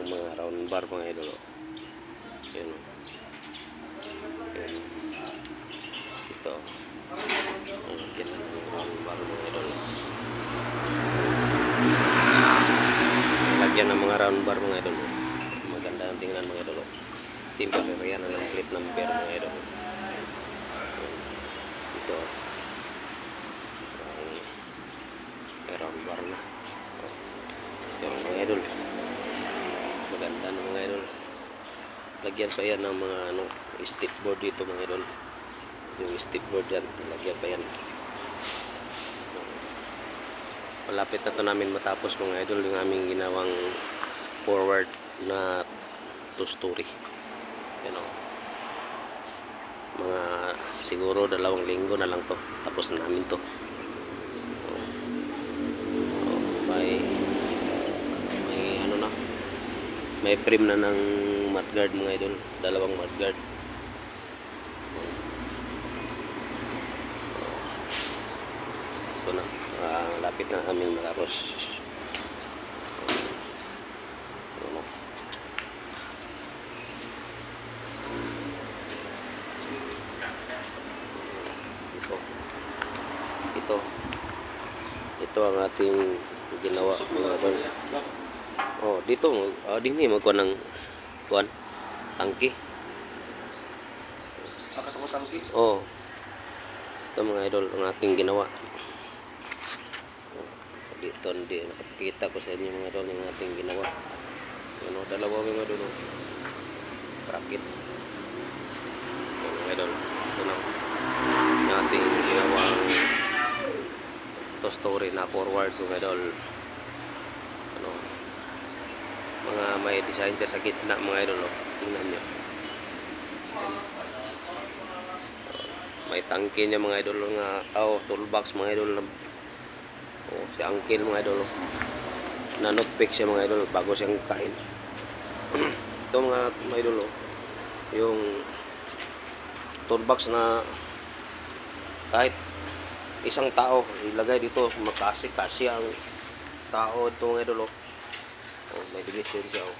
ng mga round bar mga idol. oh. Yan o. Yan. Ito. Ang lagyan ng round bar mga idol. Lagyan ng mga round bar mga idol. Maganda ang tingnan mga idol. oh. Temporary yan ang plate number mga idol. Ito. Ang may round bar na. Oh. Yung mga idol. Maganda ng mga idol. Lagyan pa yan ng mga ano, stick board dito mga idol. Yung stick board yan, lagyan pa yan. Malapit na to namin matapos mga idol yung aming ginawang forward na two story. Yan o. Mga siguro dalawang linggo na lang to. Tapos na namin to. Oh, may may ano na may frame na ng mudguard mga idol. Dalawang mudguard ito na. Ah, lapit na kaming matapos ano? Ito. Ito. Ito ang ating ginawa mga idol. Oh dito oh, din ni magkuha ng kuan tangki. Akatawa tangki. oh ito mga idol ang ating ginawa. Dito hindi nakikita ko sa inyo mga idol yung ating ginawa. Ano dalawa mga idol bracket oh, mga idol ito na. Yung ating ginawang to story na forward mga idol mga may design siya sa gitna mga idol oh. tingnan nyo may tangke niya mga idol nga oh, toolbox mga idol na oh, si uncle mga idol oh. na notpick siya mga idol bago siyang kain ito mga, mga idol oh, yung toolbox na kahit isang tao ilagay dito makasi kasi ang tao ito mga idol oh. Oh may division siya oh.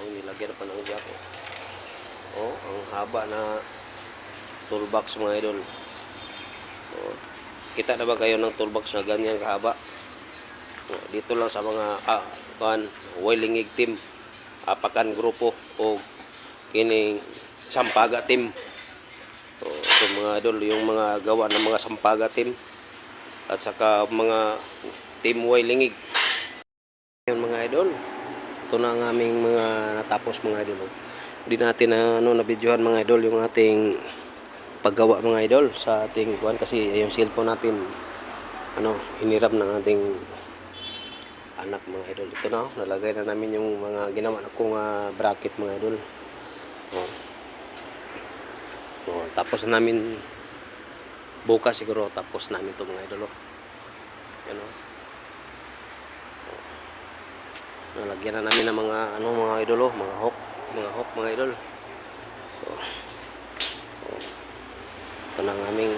oh, nilagyan pa ng jack oh. oh ang haba na toolbox mga idol. Oh, kita na ba kayo ng toolbox na ganyan kahaba? Oh, dito lang sa mga ah, kuan, Wailing team, Apakan grupo o kining Sampaga team. Oh, ito mga idol, yung mga gawa ng mga Sampaga team at saka mga team Wailingig. Idol. Ito na ang aming mga natapos mga idol. Hindi natin na ano na videohan mga idol yung ating paggawa mga idol sa ating kuan kasi yung cellphone natin ano hiniram ng ating anak mga idol ito na oh, nalagay na namin yung mga ginawa na kong ah, bracket mga idol oh. Oh, tapos na namin bukas siguro tapos namin to mga idol oh. yan oh. Oh. Nalagyan na namin ng mga ano mga idol oh, mga hook mga hook mga idol oh. Ito na ang aming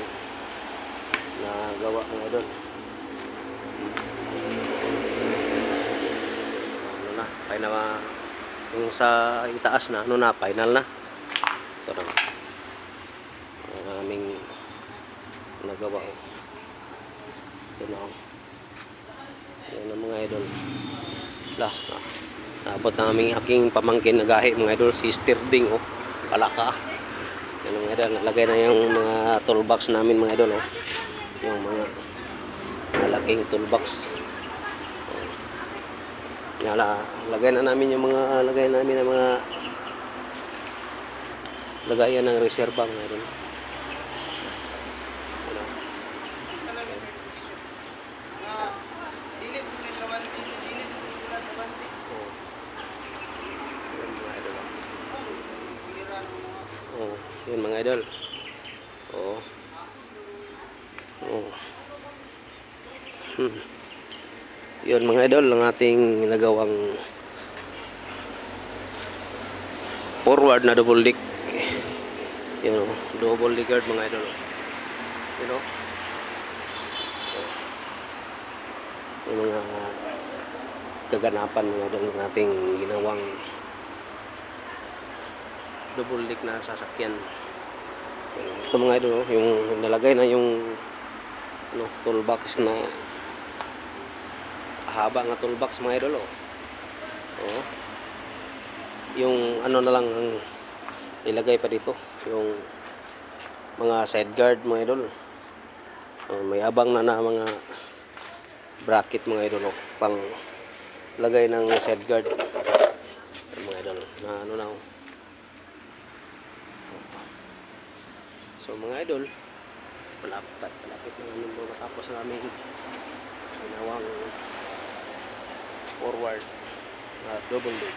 nagawa mga idol. Ano na, final na. Yung sa itaas na, ano na, final na. Ito na. Ang aming nagawa. oh. Ito na. oh. Ang mga idol. Lah, ah. Naabot na aming aking pamangkin na gahi mga idol, si Stirding, oh. Palaka. Yan mga idol, nalagay na yung mga toolbox namin mga idol, oh. Yung mga malaking toolbox. Oh. Nala, lagay na namin yung mga lagay namin ng mga lagayan ng reserva mga idol. Ano? Oh. Yan mga idol, oh. Oh, yun mga idol. Oh. Oh. Hmm. Yun mga idol, ang ating nagawang forward na double deck. Yun, oh, double decker mga idol. You know? Yung mga kaganapan mga idol ng ating ginawang double deck na sasakyan. Ito mga idol, oh, yung nalagay na yung ano, toolbox na haba nga toolbox mga idol oh. Oh. Yung ano na lang ang ilagay pa dito, yung mga side guard mga idol. Oh, may abang na na mga bracket mga idol oh, pang lagay ng side guard mga idol na ano na oh. So mga idol, malapit malapit na namin po matapos namin ginawang forward na double. Ayan,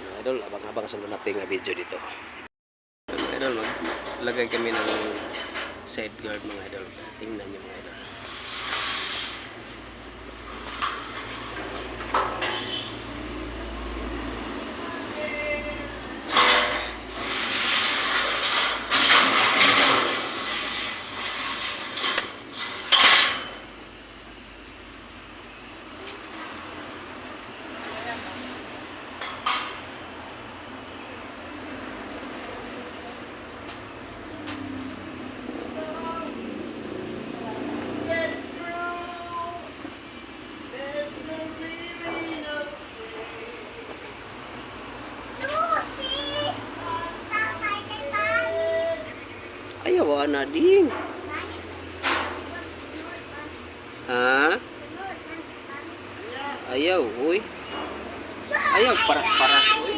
Mga idol, abang-abang sa nating nga video dito. Mga idol, maglagay kami ng side guard mga idol. Tingnan niyo mga idol. Ayaw, na ding. Ha? Ayaw, uy. Ayaw, paras-paras, uy.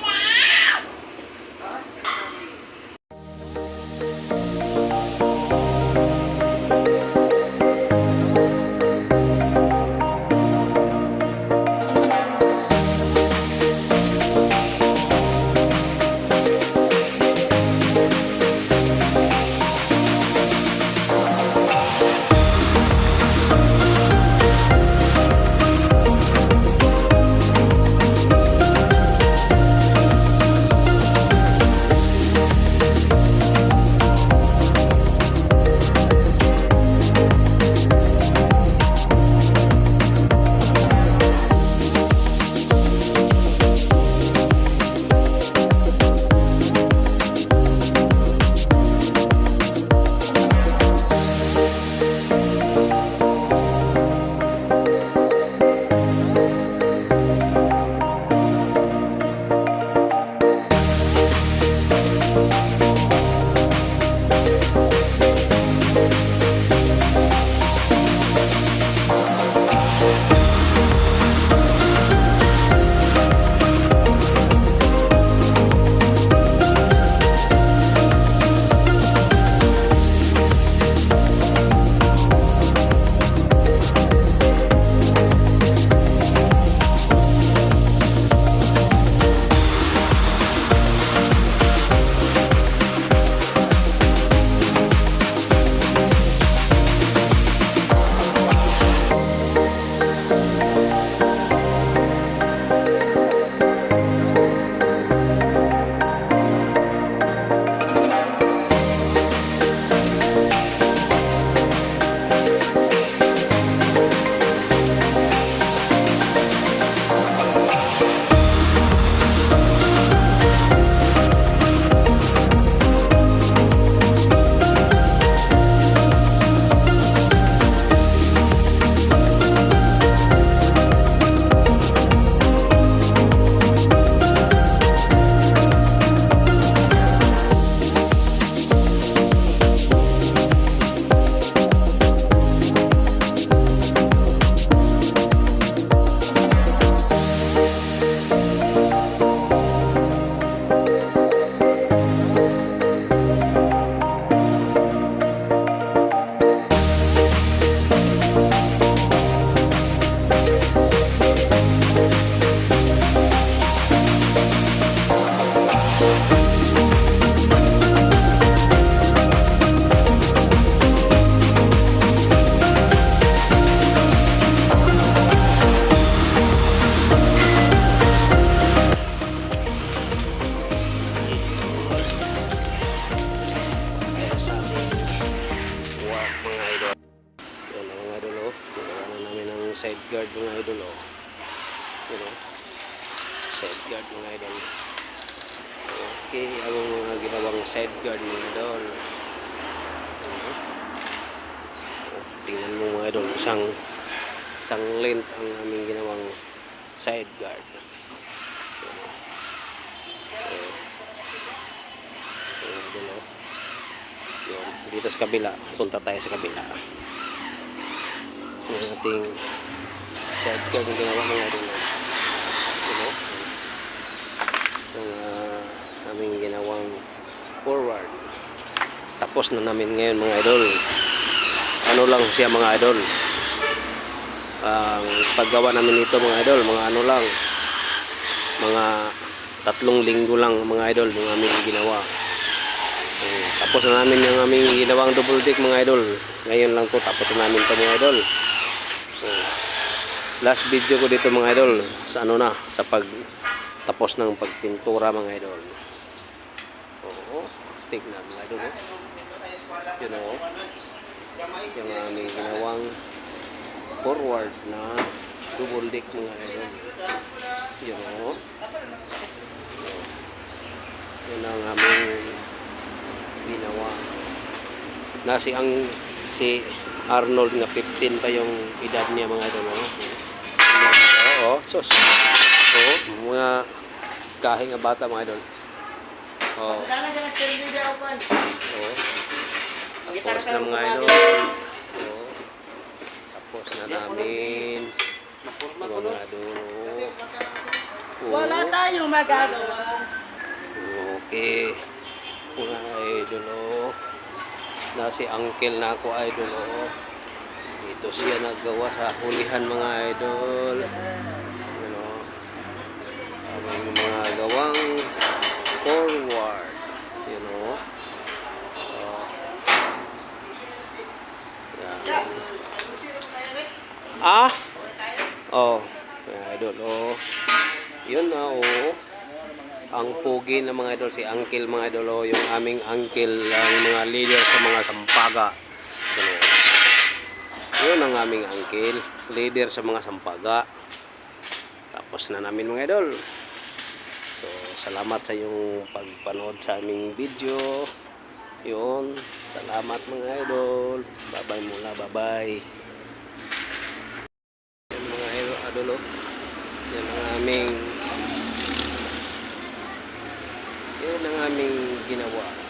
Idol, isang isang length ang aming ginawang side guard. Oh. Oh. Yun, dito sa kabila, punta tayo sa kabila. Yung ating side guard ang ginawa mga idol. Ano? Yung ah, aming ginawang forward. Tapos na namin ngayon mga idol. Ano lang siya mga idol. Ang paggawa namin nito mga idol, mga ano lang. Mga tatlong linggo lang mga idol yung aming ginawa. Eh, tapos na namin yung aming ginawang double deck mga idol. Ngayon lang to tapos na namin to mga idol. Oh. Last video ko dito mga idol sa ano na sa pag tapos ng pagpintura mga idol. Oo. Tignan mga idol. Oh. Yun oh. Yung aming ginawang forward na double deck mga idol. Yun oh. Yun ang aming ginawa. Na si ang si Arnold nga 15 pa yung edad niya mga idol. Oh. Oo, sus. Oo, mga kahing nga bata mga idol. Oo. Oo. Tapos na mga idol. Oo. Tapos na namin. Idol. Oo. Wala tayong magagawa. Okay. Mga idol, oh. Na si uncle na ako, idol, oh. Ito siya naggawa sa hulihan, mga idol. Ano, aming mga gawang forward. You know. Oh. Yan. Ah? Oh. Mga idol, oh. Yun na, oh ang pugi ng mga idol si Uncle mga idol oh, yung aming uncle ang mga leader sa mga sampaga Ganun. yun ang aming uncle leader sa mga sampaga tapos na namin mga idol so salamat sa yung pagpanood sa aming video yun salamat mga idol bye bye muna bye bye yan mga oh. yan ang aming yun ang aming ginawa.